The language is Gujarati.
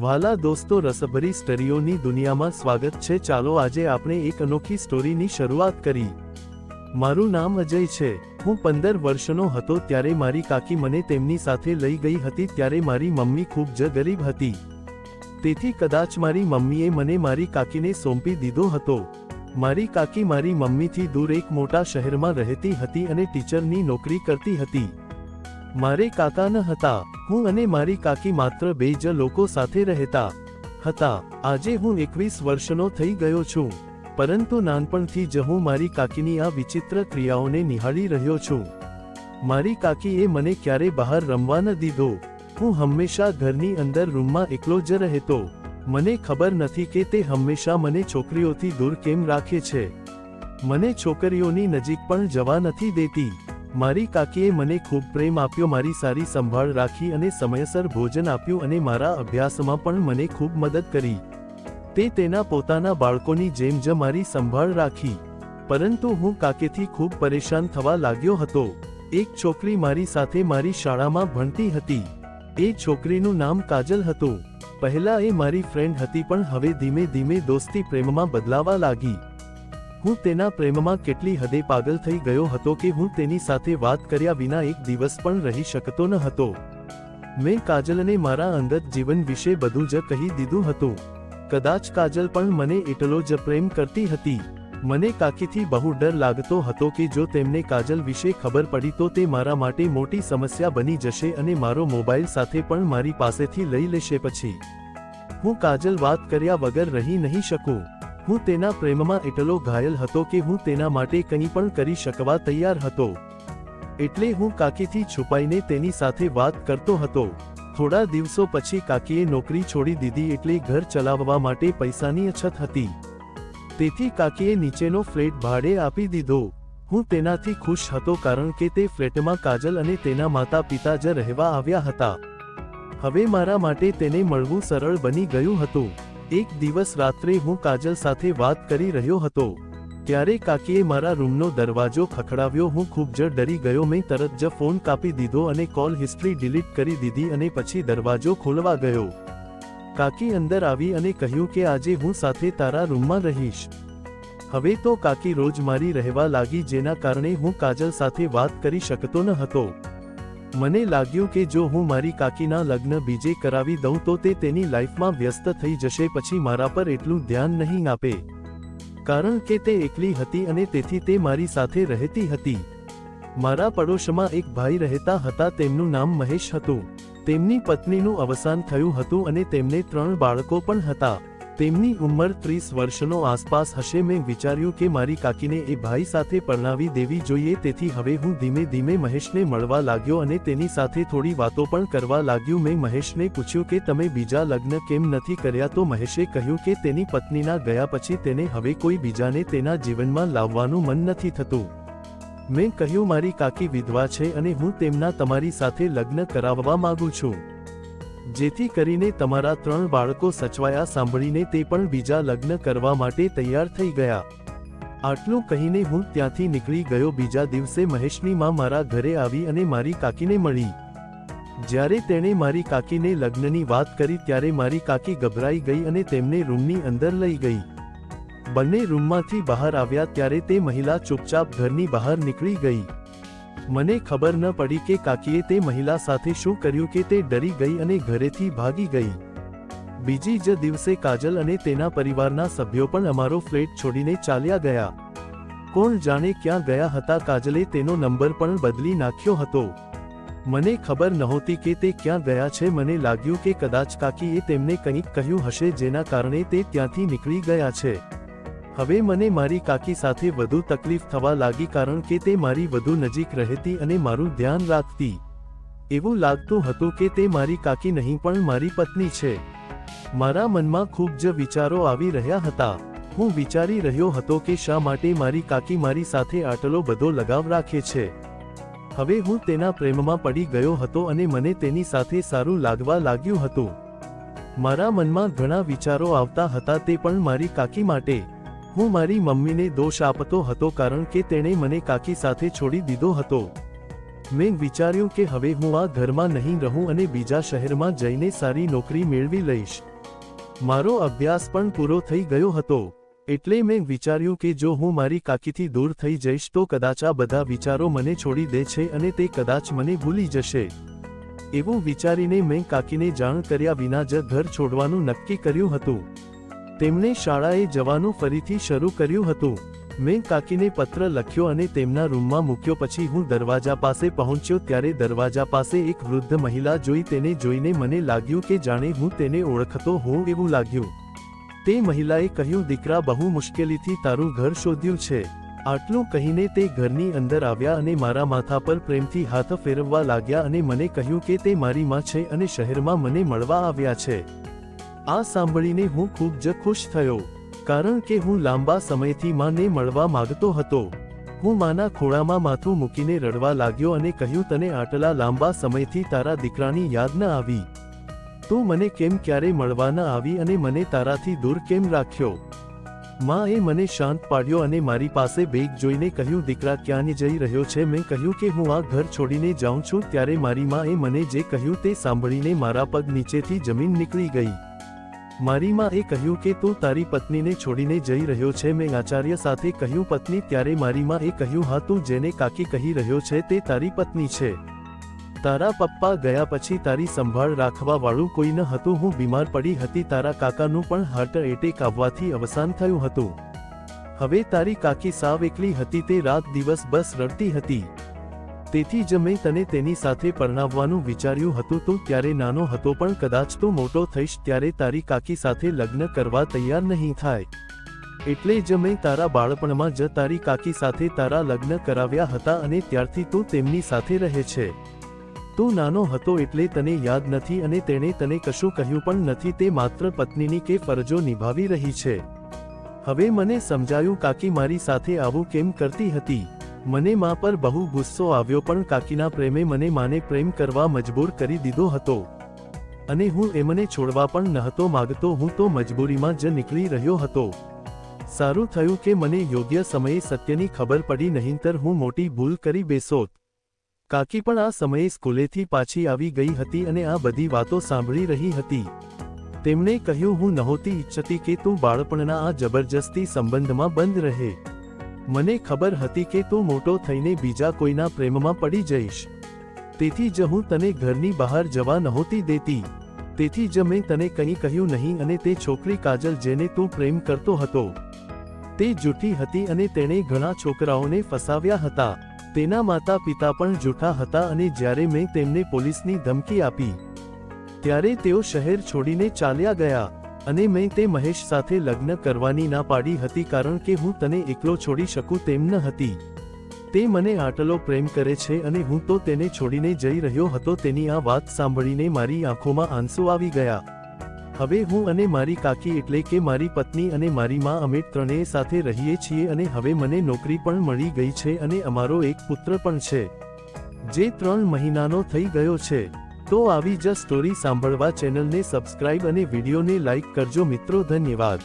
વાલા દોસ્તો રસભરી સ્ટરીઓની દુનિયામાં સ્વાગત છે. ચાલો આજે આપણે એક અનોખી સ્ટોરીની શરૂઆત કરી. મારું નામ અજય છે. હું પંદર વર્ષનો હતો ત્યારે મારી કાકી મને તેમની સાથે લઈ ગઈ હતી ત્યારે મારી મમ્મી ખૂબ જ ગરીબ હતી. તેથી કદાચ મારી મમ્મીએ મને મારી કાકીને સોંપી દીધો હતો. મારી કાકી મારી મમ્મીથી દૂર એક મોટા શહેરમાં રહેતી હતી અને ટીચરની નોકરી કરતી હતી. મારે કાકા ન હતા. હું અને મારી કાકી માત્ર બે જ લોકો સાથે રહેતા હતા. આજે હું એકવીસ વર્ષનો થઈ ગયો છું. પરંતુ નાનપણથી જ હું મારી કાકીની આ વિચિત્ર ક્રિયાઓને નિહાળી રહ્યો છું. મારી કાકીએ મને ક્યારે બહાર રમવા ન દીધો. હું હંમેશા ઘરની અંદર રૂમમાં એકલો જ રહેતો. મને ખબર નથી કે તે હંમેશા મને છોકરીઓથી દૂર કેમ રાખે છે. મને છોકરીઓની નજીક પણ જવા નથી દેતી. મારી કાકીએ મને ખૂબ પ્રેમ આપ્યો, મારી સારી સંભાળ રાખી અને સમયસર ભોજન આપ્યું અને મારા અભ્યાસમાં પણ મને ખૂબ મદદ કરી. તે તેના પોતાના બાળકોની જેમ જ મારી સંભાળ રાખી. પરંતુ હું કાકેથી ખૂબ પરેશાન થવા લાગ્યો હતો. એક છોકરી મારી સાથે મારી શાળામાં ભણતી હતી. એ છોકરીનું નામ કાજલ હતું. પહેલા એ મારી ફ્રેન્ડ હતી પણ હવે ધીમે ધીમે દોસ્તી પ્રેમમાં બદલાવા લાગી. હું તેના પ્રેમમાં કેટલી હદે પાગલ થઈ ગયો હતો કે હું તેની સાથે વાત કર્યા વિના એક દિવસ પણ રહી શકતો ન હતો. મેં કાજલને મારા અંગત જીવન વિશે બધું જ કહી દીધું હતું. કદાચ કાજલ પણ મને એટલો જ પ્રેમ કરતી હતી. મને કાકીથી બહુ ડર લાગતો હતો કે જો તેમને કાજલ વિશે ખબર પડી તો તે મારા માટે મોટી સમસ્યા બની જશે અને મારો મોબાઈલ સાથે પણ મારી પાસેથી લઈ લેશે પછી. હું કાજલ વાત કર્યા વગર રહી નહીં શકું. હું તેના પ્રેમમાં એટલો ઘાયલ હતો કે હું તેના માટે કંઈ પણ કરી શકવા તૈયાર હતો. એટલે હું કાકીથી છુપાઈને તેની સાથે વાત કરતો હતો. થોડા દિવસો પછી કાકીએ નોકરી છોડી દીધી એટલે ઘર ચલાવવા માટે પૈસાની અછત હતી. તેથી કાકીએ નીચેનો ફ્લેટ ભાડે આપી દીધો. હું તેનાથી ખુશ હતો કારણ કે તે ફ્લેટમાં કાજલ અને તેના માતા પિતા જ રહેવા આવ્યા હતા. હવે મારા માટે તેને મળવું સરળ બની ગયું હતું. એક દિવસ રાત્રે હું કાજલ સાથે વાત કરી રહ્યો હતો. ત્યારે કાકીએ મારા રૂમનો દરવાજો ખખડાવ્યો, હું ખૂબ જ ડરી ગયો. મેં તરત જ ફોન કાપી દીધો અને કોલ હિસ્ટ્રી ડિલીટ કરી દીધી અને પછી દરવાજો ખોલવા ગયો. કાકી અંદર આવી અને કહ્યું કે આજે હું સાથે તારા રૂમમાં રહીશ. હવે તો કાકી રોજ મારી રહેવા લાગી, જેના કારણે હું કાજલ સાથે વાત કરી શકતો ન હતો. મને લાગ્યું કે જો હું મારી કાકીના લગ્ન બીજે કરાવી દઉં તો તે તેની લાઈફમાં વ્યસ્ત થઈ જશે, પછી મારા પર એટલું ધ્યાન નહીં આપે. કારણ કે તે એકલી હતી અને તેથી તે મારી સાથે રહેતી હતી. મારા પડોશમાં એક ભાઈ રહેતા હતા, તેમનું નામ મહેશ હતું. તેમની પત્નીનું અવસાન થયું હતું અને તેમને ત્રણ બાળકો પણ હતા. તેમની ઉંમર ત્રીસ વર્ષનો આસપાસ હશે. મેં વિચાર્યું કે મારી કાકીને એ ભાઈ સાથે પરણાવી દેવી જોઈએ, તેથી હવે હું ધીમે ધીમે મહેશને મળવા લાગ્યો અને તેની સાથે થોડી વાતો પણ કરવા લાગ્યું. મેં મહેશને પૂછ્યું કે, તમે બીજા લગ્ન કેમ નથી કર્યા? તો મહેશે કહ્યું કે, તેની પત્નીના ગયા પછી તેને હવે કોઈ બીજાને તેના જીવનમાં લાવવાનું મન નથી થતું. મેં કહ્યું, મારી કાકી વિધવા છે અને હું તેમના તમારી સાથે લગ્ન કરાવવા માંગુ છું. જેથી કરીને તમારા ત્રણ બાળકો સચવાયા સાંભળીને તે પણ બીજા લગ્ન કરવા માટે તૈયાર થઈ ગયા. આટલું કહીને હું ત્યાંથી નીકળી ગયો. બીજા દિવસે મહેશની માં મારા ઘરે આવી અને મારી કાકીને મળી. જ્યારે તેણે મારી કાકીને લગ્નની વાત કરી ત્યારે મારી કાકી ગભરાઈ ગઈ અને તેમને રૂમની અંદર લઈ ગઈ. બંને રૂમમાંથી બહાર આવ્યા ત્યારે તે મહિલા ચૂપચાપ ઘરની બહાર નીકળી ગઈ. મને ખબર ન પડી કે કાકીએ તે મહિલા સાથે શું કર્યું કે તે ડરી ગઈ અને ઘરેથી ભાગી ગઈ. બીજી જ દિવસે કાજલ અને તેના પરિવારના સભ્યો પણ અમારો ફ્લેટ છોડીને ચાલ્યા ગયા. કોણ જાણે ક્યાં ગયા હતા કાજલે તેનો નંબર પણ બદલી નાખ્યો હતો. મને ખબર નહોતી કે તે ક્યાં ગયા છે, મને લાગ્યું કે કદાચ કાકીએ તેમને કંઈક કહ્યું હશે જેના કારણે તે ત્યાંથી નીકળી ગયા છે. હવે મને મારી કાકી સાથે વધુ તકલીફ થવા લાગી કારણ કે તે મારી વધુ નજીક રહેતી અને મારું ધ્યાન રાખતી. એવું લાગતું હતું કે તે મારી કાકી નહીં પણ મારી પત્ની છે. મારા મનમાં ખૂબ જ વિચારો આવી રહ્યા હતા. હું વિચારી રહ્યો હતો કે શા માટે મારી કાકી મારી સાથે આટલો બધો લગાવ રાખે છે. હવે હું તેના પ્રેમમાં પડી ગયો હતો અને મને તેની સાથે સારું લાગવા લાગ્યું હતું. મારા મનમાં ઘણા વિચારો આવતા હતા તે પણ મારી કાકી માટે હું મારી મમ્મીને દોષ આપતો હતો કારણ કે તેણે મને કાકી સાથે છોડી દીધો હતો. મેં વિચાર્યું કે હવે હું આ ઘરમાં નહીં રહું અને બીજા શહેરમાં જઈને સારી નોકરી મેળવી લઈશ. મારો અભ્યાસ પણ પૂરો થઈ ગયો હતો. એટલે મેં વિચાર્યું કે જો હું મારી કાકીથી દૂર થઈ જઈશ તો કદાચ આ બધા વિચારો મને છોડી દે છે અને તે કદાચ મને ભૂલી જશે. એવું વિચારીને મેં કાકીને જાણ કર્યા વિના જ ઘર છોડવાનું નક્કી કર્યું હતું. તેમણે શાળાએ જવાનું ફરીથી શરૂ કર્યું હતું. મેં કાકીને પત્ર લખ્યો અને તેમના રૂમમાં મૂક્યો. પછી હું દરવાજા પાસે પહોંચ્યો ત્યારે દરવાજા પાસે એક વૃદ્ધ મહિલા જોઈ તેને જોઈને મને લાગ્યું કે જાણે હું તેને ઓળખતો હોઉં એવું લાગ્યું. તે મહિલાએ કહ્યું, દીકરા, બહુ મુશ્કેલીથી તારું ઘર શોધ્યું છે. આટલું કહીને તે ઘરની અંદર આવ્યા અને મારા માથા પર પ્રેમથી હાથ ફેરવવા લાગ્યા અને મને કહ્યું કે તે મારી માં છે અને શહેરમાં મને મળવા આવ્યા છે. આ સાંભળીને હું ખૂબ જ ખુશ થયો, કારણ કે હું લાંબા સમયથી માને મળવા માંગતો હતો. હું માના ખોળામાં માથું મૂકીને રડવા લાગ્યો અને કહ્યું, તને આટલા લાંબા સમયથી તારા દીકરાની યાદ ન આવી. તું મને કેમ ક્યારે મળવા ન આવી અને મને તારાથી દૂર કેમ રાખ્યો? માએ મને શાંત પાડ્યો અને મારી પાસે બેગ જોઈને કહ્યું, દીકરા, ક્યાં જઈ રહ્યો છે? મેં કહ્યું કે, હું આ ઘર છોડીને જાઉં છું. ત્યારે મારી માએ મને જે કહ્યું તે સાંભળીને મારા પગ નીચેથી જમીન નીકળી ગઈ. મારી માં એ કહ્યું કે તું તારી પત્નીને છોડીને જઈ રહ્યો છે. મેં આચાર્ય સાથે કહ્યું, પત્ની, ત્યારે મારી માં એ કહ્યું, હા, તું જેને કાકી કહી રહ્યો છે તે તારી પત્ની છે. તારા પપ્પા ગયા પછી તારી સંભાળ રાખવા વાળું કોઈ ન હતું. હું બીમાર પડી હતી. તારા કાકાનું પણ હાર્ટ એટેક આવવાથી અવસાન થયું હતું. હવે તારી કાકી સાવ એકલી હતી. તે રાત દિવસ બસ રડતી હતી. તેથી જ મેં તને તેની સાથે પરણાવવાનું વિચાર્યું હતું. તું ત્યારે નાનો હતો પણ કદાચ તું મોટો થઈશ ત્યારે તારી કાકી સાથે લગ્ન કરવા તૈયાર નહીં થાય. એટલે જ મેં તારા બાળપણમાં જ તારી કાકી સાથે તારા લગ્ન કરાવ્યા હતા અને ત્યારથી તું તેમની સાથે રહે છે. તું નાનો હતો એટલે તને યાદ નથી અને તેણે તને કશું કહ્યું પણ નથી. તે માત્ર પત્નીની કે ફરજો નિભાવી રહી છે. હવે મને સમજાયું કાકી મારી સાથે આવું કેમ કરતી હતી? મને મા પર બહુ ગુસ્સો આવ્યો પણ કાકીના પ્રેમે મને માને પ્રેમ કરવા મજબૂર કરી દીધો હતો. અને હું એમને છોડવા પણ નહોતો માગતો, હું તો મજબૂરીમાં જ નીકળી રહ્યો હતો. સારું થયું કે મને યોગ્ય સમયે સત્યની ખબર પડી, નહીંતર હું મોટી ભૂલ કરી બેસોત. કાકી પણ આ સમયે સ્કૂલેથી પાછી આવી ગઈ હતી અને આ બધી વાતો સાંભળી રહી હતી. તેમણે કહ્યું, હું નહોતી ઈચ્છતી કે તું બાળપણના આ જબરજસ્તી સંબંધમાં બંધ રહે. મને ખબર હતી કે તું મોટો થઈને બીજા કોઈના પ્રેમમાં પડી જઈશ. તેથી જ હું તને ઘરની બહાર જવા નહોતી દેતી. તેથી જ મેં તને કંઈ કહ્યું નહીં અને તે છોકરી કાજલ જેને તું પ્રેમ કરતો હતો. તે જૂઠી હતી અને તેણે ઘણા છોકરાઓને ફસાવ્યા હતા. તેના માતા પિતા પણ જૂઠા હતા અને જ્યારે મેં તેમને પોલીસની ધમકી આપી, ત્યારે તેઓ શહેર છોડીને ચાલ્યા ગયા. અને મેં તે મહેશ સાથે લગ્ન કરવાની ના પાડી હતી કારણ કે હું તને એકલો છોડી શકું તેમ ન હતી. તે મને આટલો પ્રેમ કરે છે અને હું તો તેને છોડીને જઈ રહ્યો હતો તેની આ વાત સાંભળીને મારી આંખોમાં આંસુ આવી ગયા. હવે હું અને મારી કાકી એટલે કે મારી પત્ની અને મારી માં અમે ત્રણેય સાથે રહીએ છીએ અને હવે મને નોકરી પણ મળી ગઈ છે અને અમારો એક પુત્ર પણ છે. જે ત્રણ મહિનાનો થઈ ગયો છે. તો આવી જ સ્ટોરી સાંભળવા ચેનલને સબસ્ક્રાઇબ અને વિડીયોને લાઇક કરજો મિત્રો ધન્યવાદ.